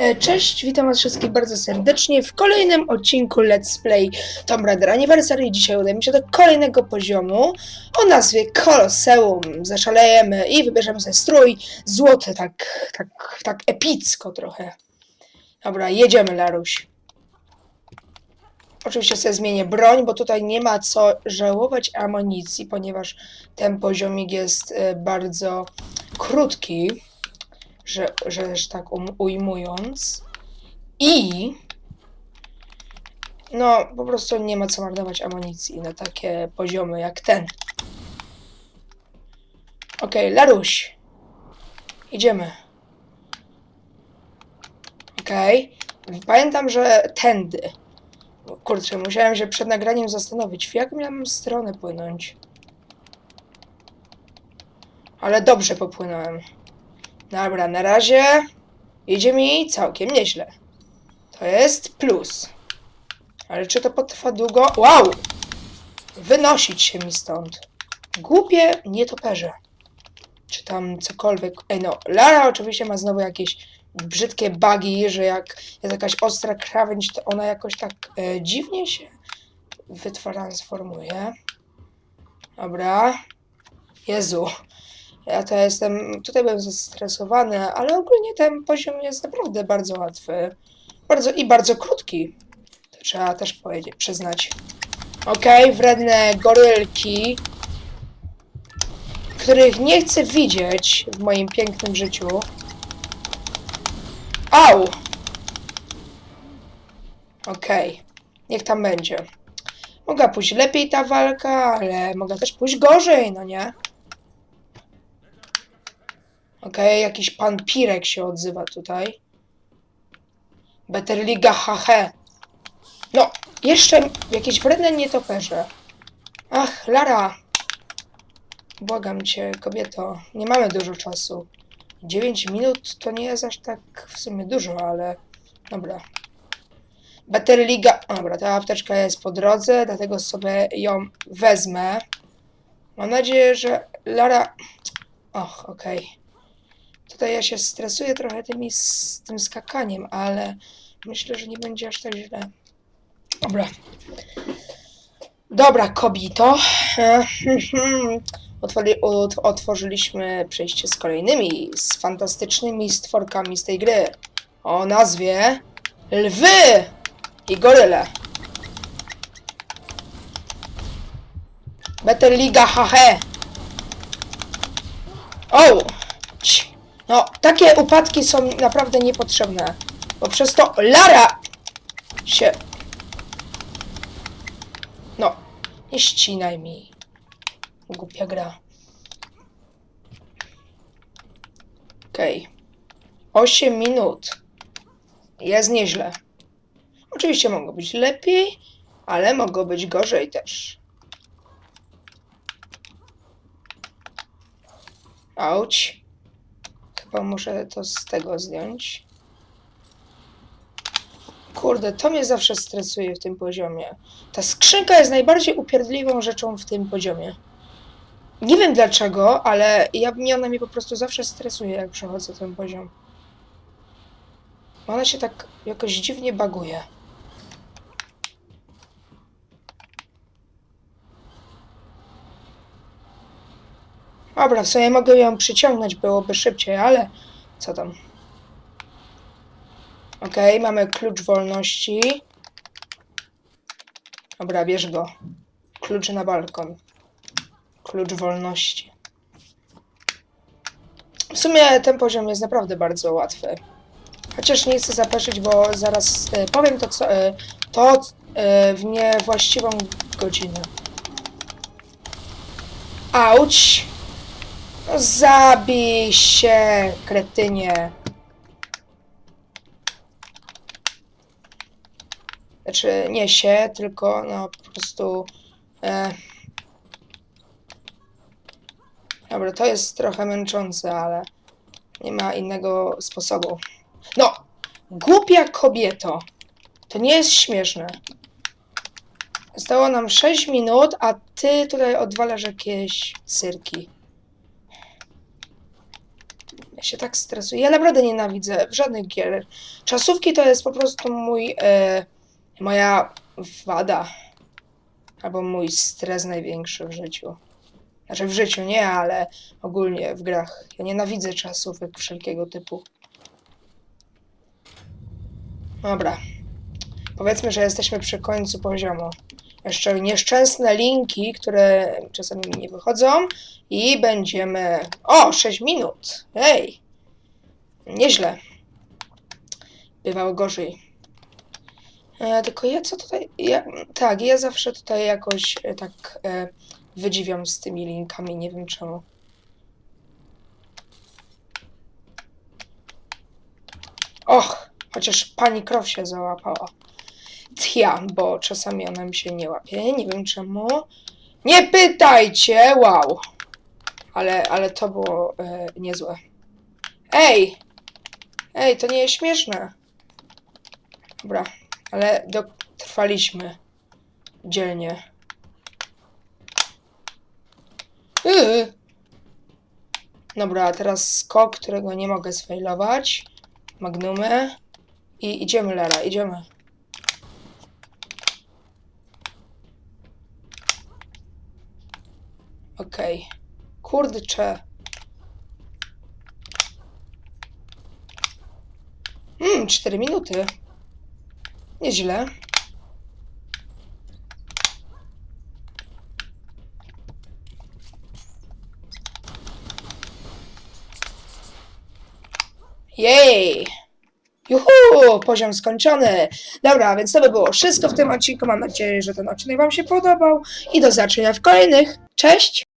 E, Cześć, witam was wszystkich bardzo serdecznie w kolejnym odcinku Let's Play Tomb Raider Anniversary. Dzisiaj udajemy się do kolejnego poziomu o nazwie Koloseum. Zaszalejemy i wybierzemy sobie strój złoty, tak, tak, tak epicko trochę. Dobra, jedziemy Laruś. Oczywiście sobie zmienię broń, bo tutaj nie ma co żałować amunicji, ponieważ ten poziomik jest e, bardzo krótki że, że, że tak um, ujmując. I no, po prostu nie ma co marnować amunicji na takie poziomy jak ten. Okej, Laruś. Idziemy. Okej. Pamiętam, że tędy. Kurczę, musiałem się przed nagraniem zastanowić, w jaką miałem stronę płynąć. Ale dobrze popłynąłem. Dobra, na razie idzie mi całkiem nieźle. To jest plus. Ale czy to potrwa długo? Wow! Wynosić się mi stąd. Głupie nietoperze. Czy tam cokolwiek. Ej no, Lara oczywiście ma znowu jakieś brzydkie bugi, że jak jest jakaś ostra krawędź, to ona jakoś tak e, dziwnie się wytransformuje. Dobra. Jezu. Ja to jestem, tutaj byłem zestresowany, ale ogólnie ten poziom jest naprawdę bardzo łatwy. Bardzo i bardzo krótki. To trzeba też powiedzieć, przyznać. Okej, wredne gorylki, których nie chcę widzieć w moim pięknym życiu. Au! Okej, niech tam będzie. Mogła pójść lepiej ta walka, ale mogła też pójść gorzej, no nie? Okej, jakiś pan Pirek się odzywa tutaj. Betterliga HH. No, jeszcze jakieś wredne nietoperze. Ach, Lara. Błagam cię, kobieto. Nie mamy dużo czasu. 9 minut to nie jest aż tak w sumie dużo, ale dobra. Betterliga. Dobra, ta apteczka jest po drodze, dlatego sobie ją wezmę. Mam nadzieję, że Lara. Och, okej. Tutaj ja się stresuję trochę tymi, z tym skakaniem, ale myślę, że nie będzie aż tak źle. Dobra. Dobra, kobito. Ot, otworzyliśmy przejście z kolejnymi, z fantastycznymi stworkami z tej gry. O nazwie Lwy i Goryle. Battle Liga HH. O! No, takie upadki są naprawdę niepotrzebne. Bo przez to Lara się... No, nie ścinaj mi. Głupia gra. Okej. Okay. 8 minut. Jest nieźle. Oczywiście mogło być lepiej, ale mogło być gorzej też. Auć. Chyba muszę to z tego zdjąć. Kurde, to mnie zawsze stresuje w tym poziomie. Ta skrzynka jest najbardziej upierdliwą rzeczą w tym poziomie. Nie wiem dlaczego, ale ja, ona mnie po prostu zawsze stresuje, jak przechodzę ten poziom. Ona się tak jakoś dziwnie baguje. Dobra, w sumie mogę ją przyciągnąć, byłoby szybciej, ale co tam. Okej, okay, mamy klucz wolności. Dobra, bierz go. Klucz na balkon. Klucz wolności. W sumie ten poziom jest naprawdę bardzo łatwy. Chociaż nie chcę zapeszyć, bo zaraz e, powiem to, co, e, to e, w niewłaściwą godzinę. Auć! No zabij się, kretynie. Znaczy, nie się, tylko no po prostu... E... Dobra, to jest trochę męczące, ale nie ma innego sposobu. No! Głupia kobieto! To nie jest śmieszne. Zostało nam 6 minut, a ty tutaj odwalasz jakieś cyrki. Ja się tak stresuję. Ja naprawdę nienawidzę żadnych gier. Czasówki to jest po prostu mój, e, moja wada. Albo mój stres największy w życiu. Znaczy w życiu nie, ale ogólnie w grach. Ja nienawidzę czasówek wszelkiego typu. Dobra. Powiedzmy, że jesteśmy przy końcu poziomu. Jeszcze nieszczęsne linki, które czasami mi nie wychodzą. I będziemy. O, 6 minut! Hej! Nieźle. Bywało gorzej. E, tylko ja co tutaj. Ja, tak, ja zawsze tutaj jakoś e, tak e, wydziwiam z tymi linkami, nie wiem czemu. Och, chociaż pani krow się załapała. Tja, bo czasami ona mi się nie łapie, nie wiem czemu. Nie pytajcie! Wow! Ale, ale to było e, niezłe. Ej! Ej, to nie jest śmieszne. Dobra, ale dotrwaliśmy dzielnie. Yy. Dobra, teraz skok, którego nie mogę sfailować. Magnumy. I idziemy, Lara, idziemy. Okej. Kurczę. Mmm, 4 minuty. Nieźle. Jej! Juhu! Poziom skończony. Dobra, więc to by było wszystko w tym odcinku. Mam nadzieję, że ten odcinek Wam się podobał i do zobaczenia w kolejnych. Cześć!